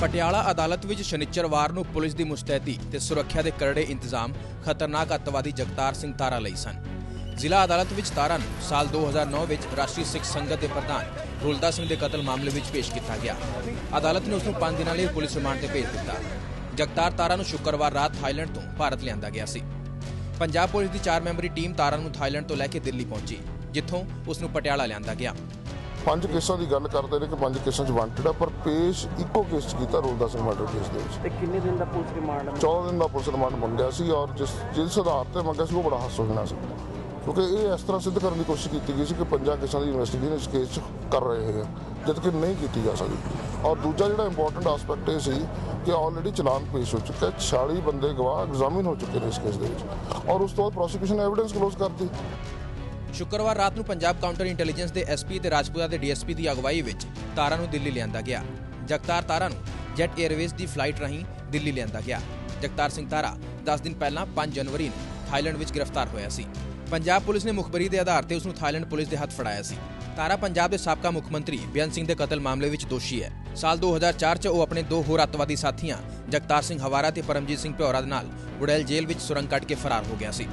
ਪਟਿਆਲਾ ਅਦਾਲਤ ਵਿੱਚ ਸ਼ਨੀਚਰਵਾਰ ਨੂੰ ਪੁਲਿਸ ਦੀ ਮੁਸਤੈਦੀ ਤੇ ਸੁਰੱਖਿਆ ਦੇ ਕਰੜੇ ਇੰਤਜ਼ਾਮ ਖਤਰਨਾਕ ਅੱਤਵਾਦੀ ਜਗਤਾਰ ਸਿੰਘ ਤਾਰਾ ਲਈ ਸਨ। ਜ਼ਿਲ੍ਹਾ ਅਦਾਲਤ ਵਿੱਚ ਤਾਰਾ ਨੂੰ ਸਾਲ 2009 ਵਿੱਚ ਰਾਸ਼ਟਰੀ ਸਿੱਖ ਸੰਗਤ ਦੇ ਪ੍ਰਧਾਨ ਰੁਲਦਾ ਸਿੰਘ ਦੇ ਕਤਲ ਮਾਮਲੇ ਵਿੱਚ ਪੇਸ਼ ਕੀਤਾ ਗਿਆ। ਅਦਾਲਤ ਨੇ ਉਸ ਨੂੰ 5 ਦਿਨਾਂ ਲਈ ਪੁਲਿਸ ਰਿਮਾਂਡ ਤੇ ਭੇਜ ਦਿੱਤਾ। ਜਗਤਾਰ ਤਾਰਾ ਨੂੰ ਸ਼ੁੱਕਰਵਾਰ ਰਾਤ ਥਾਈਲੈਂਡ ਤੋਂ ਭਾਰਤ ਲਿਆਂਦਾ ਗਿਆ ਸੀ। ਪੰਜਾਬ ਪੁਲਿਸ ਦੀ 4 ਮੈਂਬਰੀ ਟੀਮ ਤਾਰਾ ਨੂੰ ਥਾਈਲੈਂਡ ਤੋਂ ਲੈ ਕੇ ਦਿੱਲੀ ਪਹੁੰਚੀ, ਜਿੱਥੋਂ ਉਸ ਨੂੰ ਪਟਿਆਲਾ ਲਿਆਂਦਾ ਗਿਆ। ਪੰਜ ਕੇਸਾਂ ਦੀ ਗੱਲ ਕਰਦੇ ਨੇ ਕਿ ਪੰਜ ਕੇਸਾਂ 'ਚ ਵਾਂਟਡ ਆ ਪਰ ਪੇਸ਼ ਇੱਕੋ ਕੇਸ 'ਚ ਕੀਤਾ ਰੋਲਦਾ ਸਿੰਘ ਮਰਡਰ ਕੇਸ ਦੇ ਵਿੱਚ। ਤੇ ਕਿੰਨੇ ਦਿਨ ਦਾ ਪੁਲਿਸ ਰਿਮਾਂਡ 14 ਦਿਨ ਦਾ ਪੁਲਿਸ ਰਿਮਾਂਡ ਮੰਗਿਆ ਸੀ ਔਰ ਜਿਸ ਜਿਸ ਆਧਾਰ ਤੇ ਮੰਗਿਆ ਸੀ ਉਹ ਬੜਾ ਹਾਸ ਹੋਣਾ ਸੀ। ਕਿਉਂਕਿ ਇਹ ਇਸ ਤਰ੍ਹਾਂ ਸਿੱਧ ਕਰਨ ਦੀ ਕੋਸ਼ਿਸ਼ ਕੀਤੀ ਗਈ ਸੀ ਕਿ ਪੰਜਾਂ ਕੇਸਾਂ ਦੀ ਇਨਵੈਸਟੀਗੇਸ਼ਨ ਇਸ ਕੇਸ 'ਚ ਕਰ ਰਹੇ ਹੈਗੇ ਜਦ ਕਿ ਨਹੀਂ ਕੀਤੀ ਜਾ ਸਕਦੀ। ਔਰ ਦੂਜਾ ਜਿਹੜਾ ਇੰਪੋਰਟੈਂਟ ਐਸਪੈਕਟ ਇਹ ਸੀ ਕਿ ਆਲਰੇਡੀ ਚਲਾਨ ਪੇਸ਼ ਹੋ ਚੁੱਕਾ ਹੈ 46 ਬੰਦੇ ਗਵਾਹ ਐਗਜ਼ਾਮਿਨ ਹੋ ਚੁੱਕੇ ਨੇ ਇਸ ਕੇਸ ਦੇ ਵਿੱਚ। ਔਰ ਉਸ ਤੋਂ ਬਾਅਦ ਪ੍ਰੋਸੀਕਿਊਸ਼ਨ ਐਵੀਡੈਂਸ ਕਲੋਜ਼ ਕਰਤੀ ਸ਼ੁੱਕਰਵਾਰ ਰਾਤ ਨੂੰ ਪੰਜਾਬ ਕਾਊਂਟਰ ਇੰਟੈਲੀਜੈਂਸ ਦੇ ਐਸਪੀ ਤੇ ਰਾਜਪੁਰਾ ਦੇ ਡੀਐਸਪੀ ਦੀ ਅਗਵਾਈ ਵਿੱਚ ਤਾਰਾ ਨੂੰ ਦਿੱਲੀ ਲਿਆਂਦਾ ਗਿਆ। ਜਗਤਾਰ ਤਾਰਾ ਨੂੰ ਜੈਟ 에ਅਰਵੇਜ਼ ਦੀ ਫਲਾਈਟ ਰਾਹੀਂ ਦਿੱਲੀ ਲਿਆਂਦਾ ਗਿਆ। ਜਗਤਾਰ ਸਿੰਘ ਤਾਰਾ 10 ਦਿਨ ਪਹਿਲਾਂ 5 ਜਨਵਰੀ ਨੂੰ ਥਾਈਲੈਂਡ ਵਿੱਚ ਗ੍ਰਿਫਤਾਰ ਹੋਇਆ ਸੀ। ਪੰਜਾਬ ਪੁਲਿਸ ਨੇ ਮੁਖਬਰੀ ਦੇ ਆਧਾਰ ਤੇ ਉਸ ਨੂੰ ਥਾਈਲੈਂਡ ਪੁਲਿਸ ਦੇ ਹੱਥ ਫੜਾਇਆ ਸੀ। ਤਾਰਾ ਪੰਜਾਬ ਦੇ ਸਾਬਕਾ ਮੁੱਖ ਮੰਤਰੀ ਬੇਅੰਤ ਸਿੰਘ ਦੇ ਕਤਲ ਮਾਮਲੇ ਵਿੱਚ ਦੋਸ਼ੀ ਹੈ। ਸਾਲ 2004 ਚ ਉਹ ਆਪਣੇ ਦੋ ਹੋਰ ਅੱਤਵਾਦੀ ਸਾਥੀਆਂ ਜਗਤਾਰ ਸਿੰਘ ਹਵਾਰਾ ਤੇ ਪਰਮਜੀਤ ਸਿੰਘ ਭਿਉਰਾ ਦੇ ਨਾਲ ਗੁੜੈਲ ਜੇਲ੍ਹ ਵਿੱਚ ਸੁਰੰਗ ਕੱਢ ਕੇ ਫਰਾਰ ਹੋ ਗਿਆ ਸੀ।